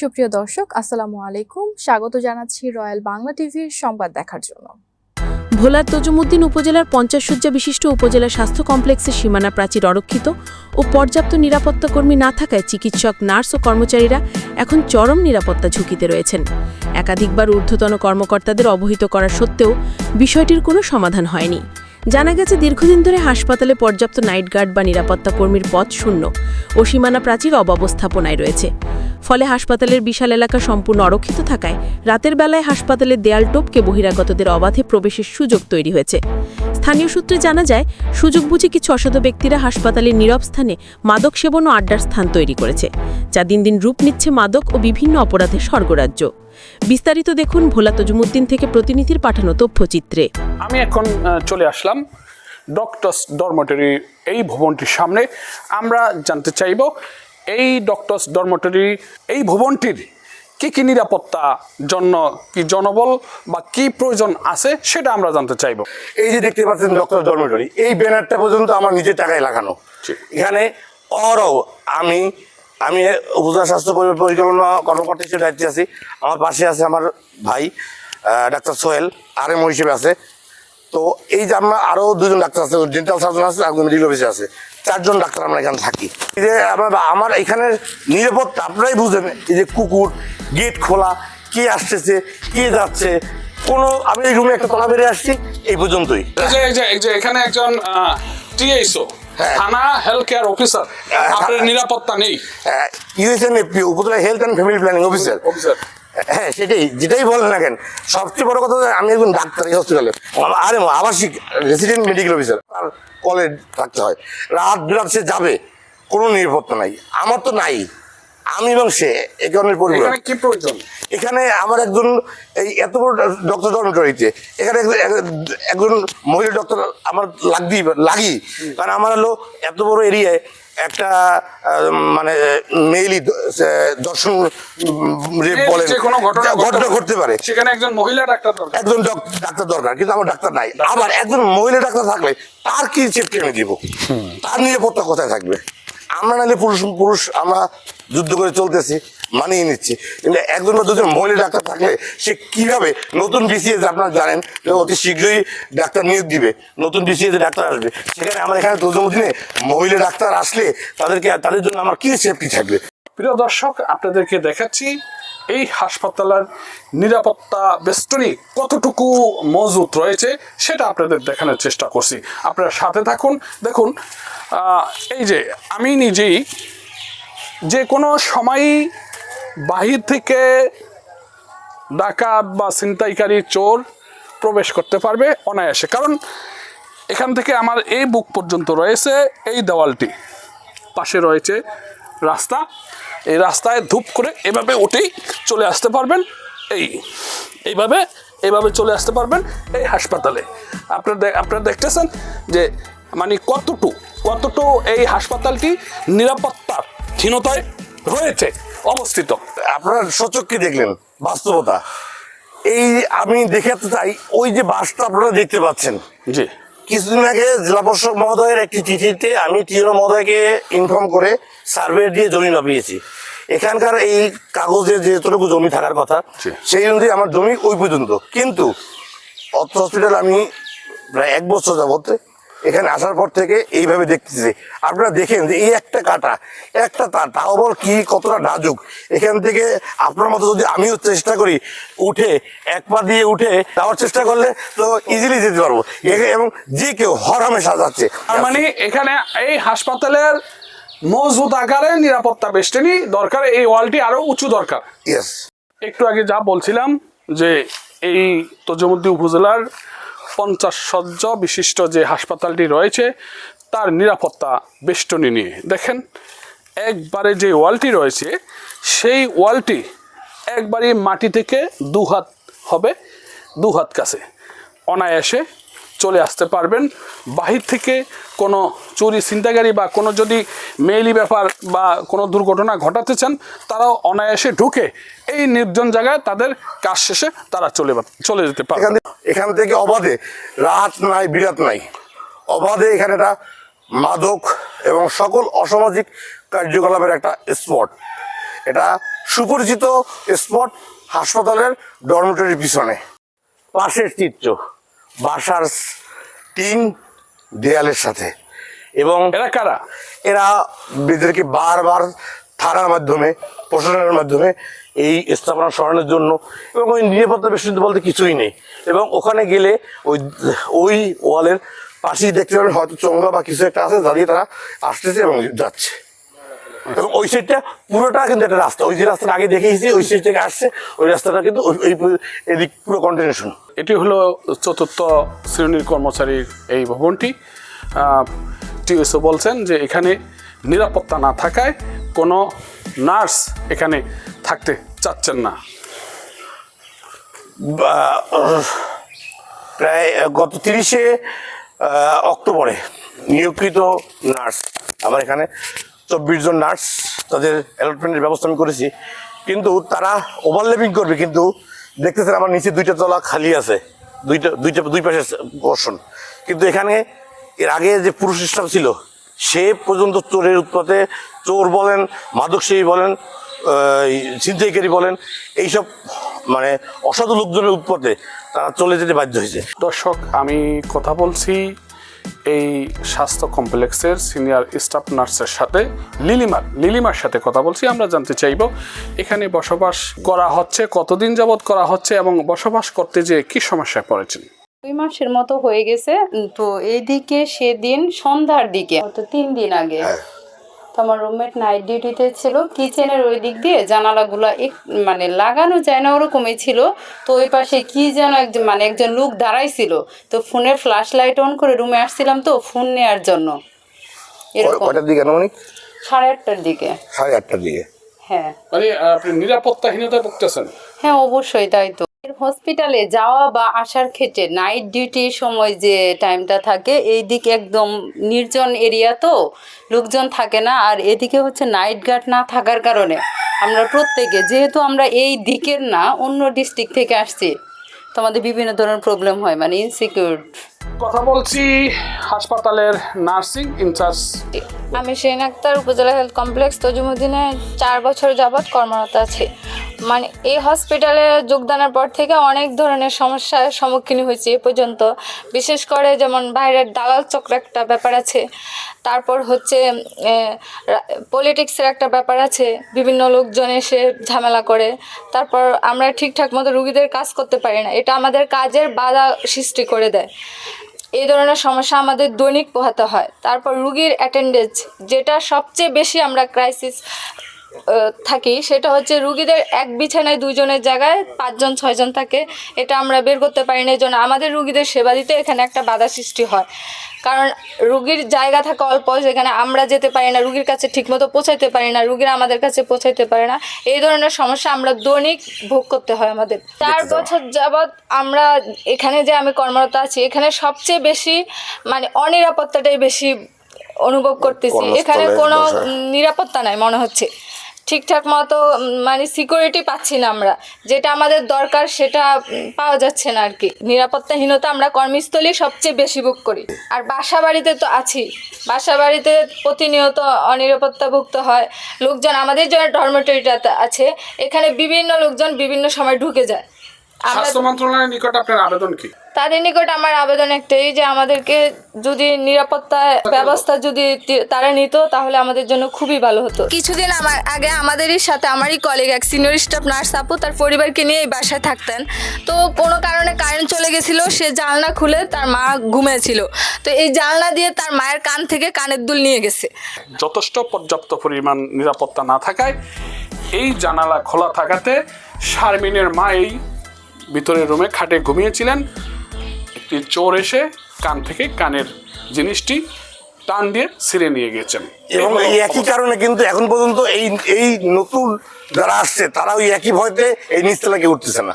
সুপ্রিয় দর্শক, আসসালামু আলাইকুম। স্বাগত জানাচ্ছি রয়্যাল বাংলা টিভির সংবাদ দেখার জন্য। ভোলার তজুমুদ্দিন উপজেলার পঞ্চাশ শয্যা বিশিষ্ট উপজেলা স্বাস্থ্য কমপ্লেক্সের সীমানা প্রাচীর অরক্ষিত ও পর্যাপ্ত নিরাপত্তা কর্মী না থাকায় চিকিৎসক, নার্স ও কর্মচারীরা এখন চরম নিরাপত্তা ঝুঁকিতে রয়েছেন। একাধিকবার ঊর্ধ্বতন কর্মকর্তাদের অবহিত করা সত্ত্বেও বিষয়টির কোনো সমাধান হয়নি। জানা গেছে, দীর্ঘদিন ধরে হাসপাতালে পর্যাপ্ত নাইট গার্ড বা নিরাপত্তা কর্মীর পদ শূন্য ও সীমানা প্রাচীর অব্যবস্থাপনায় রয়েছে। ফলে হাসপাতালের বিশাল এলাকা সম্পূর্ণ অরক্ষিত থাকায় রাতের বেলায় হাসপাতালের দেয়াল টোপকে বহিরাগতদের অবাধে প্রবেশের সুযোগ তৈরি হয়েছে। স্থানীয় সূত্রে জানা যায়, সুযোগ বুঝে কিছু অসাধু ব্যক্তিরা হাসপাতালের নীরব স্থানে মাদক সেবন ও আড্ডার স্থান তৈরি করেছে, যা দিন দিন রূপ নিচ্ছে মাদক ও বিভিন্ন অপরাধের স্বর্গরাজ্য। বিস্তারিত দেখুন ভোলা তজুমুদ্দিন থেকে প্রতিনিধির পাঠানো তথ্যচিত্রে। আমি এখন চলে আসলাম ডক্টরস ডরমেটরি এই ভবনটির সামনে। আমরা জানতে চাইব এই ডক্টরস ডরমেটরি এই ভবনটির কি কি নিরাপত্তা জন্য কি জনবল বা কি প্রয়োজন আছে সেটা আমরা জানতে চাইব। এই যে দেখতে পাচ্ছেন ডক্টর ডরমেটরি এই ব্যানারটা পর্যন্ত আমার নিজের টাকায় লাগানো। এখানে অরও আমি আমি উপজেলা স্বাস্থ্য পরি- পরিকল্পনা কর্মকর্তা হিসেবে দায়িত্বে আছি। আমার পাশে আছে আমার ভাই ডাক্তার সোহেল আর এম হিসেবে আছে। তো এই যে আমরা আরও দুজন ডাক্তার আছে ডেন্টাল সার্জন আছে একজন মেডিকেল অফিসে আছে। চারজন ডাক্তার আমরা এখানে থাকি। যে আমার এখানে নিরাপত্তা আপনারাই বুঝেন এই যে কুকুর গেট খোলা কে আসতেছে কে যাচ্ছে কোনো আমি এই রুমে একটা তলা বেড়ে আসছি এই পর্যন্তই। এখানে একজন টিএসও হ্যাঁ। থানা হেলথ কেয়ার অফিসার আপনার হ্যাঁ। নিরাপত্তা নেই। ইউএসএন উপজেলা health and family planning officer officer হ্যাঁ সেটাই যেটাই বলেন না কেন সবচেয়ে বড় কথা আমি একজন ডাক্তার এই হসপিটালে আরে আবাসিক রেসিডেন্ট মেডিকেল অফিসার তার কলে থাকতে হয়। রাত বিরাত সে যাবে কোনো নিরাপত্তা নাই। আমার তো নাই আমি এবং সে এ কারণে পরিবার। এখানে কি প্রয়োজন? এখানে আমার একজন এই এত বড় ডক্টর ডরমেটরিতে এখানে এক- এক- একজন মহিলা ডক্টর আমার লাগদি লাগি। কারণ আমার হলো এত বড় এরিয়ায় একটা মানে মেইলি দর্শন বলেন যে কোনো ঘটনা ঘটতে পারে। সেখানে একজন মহিলা ডাক্তার দরকার। একজন ডক- ডাক্তার দরকার কিন্তু আমার ডাক্তার নাই। আবার একজন মহিলা ডাক্তার থাকলে তার কি সেফটি আমি দিব? তার নিরাপত্তা কোথায় থাকবে? আমরা নাহলে পুরুষ পুরুষ আমরা যুদ্ধ করে চলতেছি। মানিয়ে নিচ্ছি। কিন্তু একজন বা দুজন মহিলা ডাক্তার থাকলে সে কীভাবে নতুন বিসিএস আপনারা জানেন যে অতি শীঘ্রই ডাক্তার নিয়োগ দিবে, নতুন বিসিএস ডাক্তার আসবে। সেখানে আমার এখানে তোজমুদিনে মহিলা ডাক্তার আসলে তাদেরকে, তাদের জন্য আমার কি সেফটি থাকবে? প্রিয় দর্শক, আপনাদেরকে দেখাচ্ছি এই হাসপাতালের নিরাপত্তা বেষ্টনী কতটুকু মজুত রয়েছে সেটা আপনাদের দেখানোর চেষ্টা করছি। আপনারা সাথে থাকুন। দেখুন এই যে আমি নিজেই যে কোনো সময়ই বাহির থেকে ডাকাত বা ছিনতাইকারী চোর প্রবেশ করতে পারবে অনায়াসে। কারণ এখান থেকে আমার এই বুক পর্যন্ত রয়েছে এই দেওয়ালটি। পাশে রয়েছে রাস্তা। এই রাস্তায় ধূপ করে এভাবে উঠেই চলে আসতে পারবেন। এই, এইভাবে এইভাবে চলে আসতে পারবেন এই হাসপাতালে। আপনার আপনারা দেখতেছেন যে মানে কতটু কতটু এই হাসপাতালটি নিরাপত্তার হীনতায় রয়েছে। অবস্থিত। আপনারা সচক্ষে দেখলেন? বাস্তবতা। এই আমি দেখাতে চাই ওই যে বাসটা আপনারা দেখতে পাচ্ছেন। জি। কিছুদিন আগে জেলা পরিষদ মহোদয়ের একটি চিঠিতে আমি টিও মহোদয়কে ইনফর্ম করে সার্ভে দিয়ে জমি মাপিয়েছি। এখানকার এই কাগজে যেটুকু জমি থাকার কথা সেই অনুযায়ী আমার জমি ওই পর্যন্ত। কিন্তু অর্থ হসপিটাল আমি প্রায় এক বছর যাবত এখানে আসার পর থেকে এইভাবে দেখতেছি। আপনারা দেখেন যে এই একটা কাটা একটা তার তাও বল কি কতটা নাজুক। এখান থেকে আপনার মতো যদি আমিও চেষ্টা করি উঠে এক পা দিয়ে উঠে যাওয়ার চেষ্টা করলে তো ইজিলি যেতে পারব। এবং যে কেউ হরামে সাজাচ্ছে। তার মানে এখানে এই হাসপাতালের মজবুত আকারে নিরাপত্তা বেষ্টনী দরকার এই ওয়ালটি আরও উঁচু দরকার। ইয়েস একটু আগে যা বলছিলাম যে এই তজমুদ্দি উপজেলার পঞ্চাশ সজ্জ বিশিষ্ট যে হাসপাতালটি রয়েছে, তার নিরাপত্তা বেষ্টনী নিয়ে। দেখেন, একবারে যে ওয়ালটি রয়েছে, সেই ওয়ালটি একবারে মাটি থেকে দুহাত হবে, দুহাত কাছে। অনায়াসে চলে আসতে পারবেন। বাহির থেকে কোনো চুরি, ছিনতাইকারী বা কোনো যদি মেইলি ব্যাপার বা কোনো দুর্ঘটনা ঘটাতে চান, তারাও অনায়াসে ঢুকে এই নির্জন জায়গায় তাদের কাজ শেষে তারা চলে চলে যেতে পারে এখান থেকে অবাধে রাত নাই, বিরাত নাই। অবাধে এখানে একটা মাদক এবং সকল অসামাজিক কার্যকলাপের একটা স্পট। এটা সুপরিচিত স্পট হাসপাতালের ডরমিটরির পিছনে। পাশের চিত্র। বাসার টিন দেয়ালের সাথে। এবং এরা কারা? এরা এদেরকে বারবার থানার মাধ্যমে প্রশাসনের মাধ্যমে এই স্থাপনা সরানোর জন্য এবং ওই নিরাপত্তা বেষ্টিত বলতে কিছুই নেই। এবং ওখানে গেলে ওই ওই ওয়ালের পাশেই দেখতে পাবেন হয়তো চঙ্গা বা কিছু একটা আছে দাঁড়িয়ে তারা আসতেছে এবং যাচ্ছে। এবং ওই সাইডটা পুরোটা কিন্তু একটা রাস্তা। ওই যে রাস্তাটা আগে দেখেছি ওই সাইড থেকে আসছে ওই রাস্তাটা কিন্তু ওই- এদিক পুরো কন্টিনিউশন এটি হলো চতুর্থ শ্রেণির কর্মচারীর এই ভবনটি। টিএসও বলছেন যে এখানে নিরাপত্তা না থাকায় কোনো নার্স এখানে থাকতে চাচ্ছেন না। প্রায় গত তিরিশে অক্টোবরে নিয়োগকৃত নার্স। আমার এখানে চব্বিশ জন নার্স তাদের অ্যালটমেন্টের ব্যবস্থা আমি করেছি। কিন্তু তারা ওভারলেপিং করবে, কিন্তু দেখতেছেন আমার নিচে দুইটা তলা খালি আছে, দুইটা দুইটা, দুই পাশে পোর্শন কিন্তু এখানে এর আগে যে পুরুষ স্টাফ ছিল, সে পর্যন্ত চোরের উৎপাতে চোর বলেন, মাদকসেবী বলেন ছিনতাইকারী বলেন, এইসব মানে অসাধু লোকজনের উৎপতে তারা চলে যেতে বাধ্য হয়েছে। দর্শক, আমি কথা বলছি এই স্বাস্থ্য কমপ্লেক্সের সিনিয়র স্টাফ নার্সের সাথে লিলিমার লিলিমার সাথে কথা বলছি আমরা জানতে চাইব এখানে বসবাস করা হচ্ছে কতদিন যাবৎ করা হচ্ছে এবং বসবাস করতে যে কি সমস্যায় পড়েছেন? দুই মাসের মতো হয়ে গেছে তো এইদিকে সেদিন সন্ধ্যার দিকে তো তিন দিন আগে তো আমার রুমমেট নাইট ডিউটিতে ছিল। কিচেনের ওই দিক দিয়ে জানালাগুলো এক মানে লাগানো যায় না ওরকমই ছিল। তো ওই পাশে কি যেন একজন মানে একজন লোক দাঁড়াইছিল। তো ফোনের ফ্ল্যাশ লাইট অন করে রুমে আসছিলাম তো ফোন নেওয়ার জন্য। এরকম। কয়টার দিকে আনুমানিক সাড়ে আটটার দিকে। সাড়ে আটটার দিকে। হ্যাঁ। মানে আপনি নিরাপত্তাহীনতায় ভুগতেছেন? হ্যাঁ অবশ্যই তাই তো। হসপিটালে যাওয়া বা আসার ক্ষেত্রে নাইট ডিউটির সময় যে টাইমটা থাকে, এই দিক একদম নির্জন এরিয়া তো, লোকজন থাকে না। আর এদিকে হচ্ছে নাইট গার্ড না থাকার কারণে আমরা প্রত্যেকে, যেহেতু আমরা এই দিকের না, অন্য ডিস্ট্রিক্ট থেকে আসছি, তো আমাদের বিভিন্ন ধরনের প্রবলেম হয়। মানে ইনসিকিউর কথা বলছি হাসপাতালের নার্সিং ইনচার্জ। আমি শিরিন আক্তার, উপজেলা হেলথ কমপ্লেক্স তজুমুদ্দিনে চার বছর যাবৎ কর্মরত আছি। মানে এই হসপিটালে যোগদানের পর থেকে অনেক ধরনের সমস্যার সম্মুখীন হয়েছি এ পর্যন্ত। বিশেষ করে যেমন বাইরের দালাল চক্র একটা ব্যাপার আছে। তারপর হচ্ছে পলিটিক্সের একটা ব্যাপার আছে। বিভিন্ন লোকজন এসে ঝামেলা করে। তারপর আমরা ঠিকঠাক মতো রুগীদের কাজ করতে পারি না। এটা আমাদের কাজের বাধা সৃষ্টি করে দেয়। এই ধরনের সমস্যা আমাদের দৈনিক পোহাতে হয়। তারপর রুগীর অ্যাটেন্ডেন্স যেটা সবচেয়ে বেশি আমরা ক্রাইসিস থাকি। সেটা হচ্ছে রুগীদের এক বিছানায় দুজনের জায়গায় পাঁচজন ছয়জন থাকে। এটা আমরা বের করতে পারি না। এই জন্য আমাদের রুগীদের সেবা দিতে এখানে একটা বাধা সৃষ্টি হয়। কারণ রুগীর জায়গা থাকা অল্প যেখানে আমরা যেতে পারি না রুগীর কাছে ঠিকমতো পৌঁছাইতে পারি না রুগীরা আমাদের কাছে পৌঁছাইতে পারে না। এই ধরনের সমস্যা আমরা দৈনিক ভোগ করতে হয় আমাদের। চার বছর যাবৎ আমরা এখানে যে আমি কর্মরত আছি এখানে সবচেয়ে বেশি মানে অনিরাপত্তাটাই বেশি অনুভব করতেছি। এখানে কোনো নিরাপত্তা নাই মনে হচ্ছে। ঠিকঠাক মতো মানে সিকিউরিটি পাচ্ছি না আমরা। যেটা আমাদের দরকার সেটা পাওয়া যাচ্ছে না আর কি। নিরাপত্তাহীনতা আমরা কর্মস্থলেই সবচেয়ে বেশি ভোগ করি। আর বাসা বাড়িতে তো আছি। বাসা বাড়িতে প্রতিনিয়ত অনিরাপত্তাভুক্ত হয়। লোকজন, আমাদের যে ডরমেটরিটা আছে, এখানে বিভিন্ন লোকজন বিভিন্ন সময় ঢুকে যায়। স্বাস্থ্য মন্ত্রণালয়ের নিকট আপনার আবেদন কি? তাদের নিকট আমার আবেদন একটাই যে আমাদেরকে যদি নিরাপত্তা ব্যবস্থা যদি তারা নিত তাহলে আমাদের জন্য খুবই ভালো হতো। কিছুদিন আমার আগে আমাদেরই সাথে আমারই কলিগ এক সিনিয়র স্টাফ নার্স আপু তার পরিবারকে নিয়ে এই বাসায় থাকতেন। তো কোনো কারণে কারেন্ট চলে গেছিল সে জানলা খুলে তার মা ঘুমিয়েছিল। তো এই জানলা দিয়ে তার মায়ের কান থেকে কানের দুল নিয়ে গেছে। যথেষ্ট পর্যাপ্ত পরিমাণ নিরাপত্তা না থাকায় এই জানালা খোলা থাকাতে শারমিনের মা এই ভিতরের রুমে খাটে ঘুমিয়েছিলেন। একটি চোর এসে কান থেকে কানের জিনিসটি টান দিয়ে ছিঁড়ে নিয়ে গেছেন। এবং এই একই কারণে কিন্তু এখন পর্যন্ত এই এই নতুন যারা আসছে তারা ওই একই ভয়তে এই নিচতলাকে উঠতেছে না।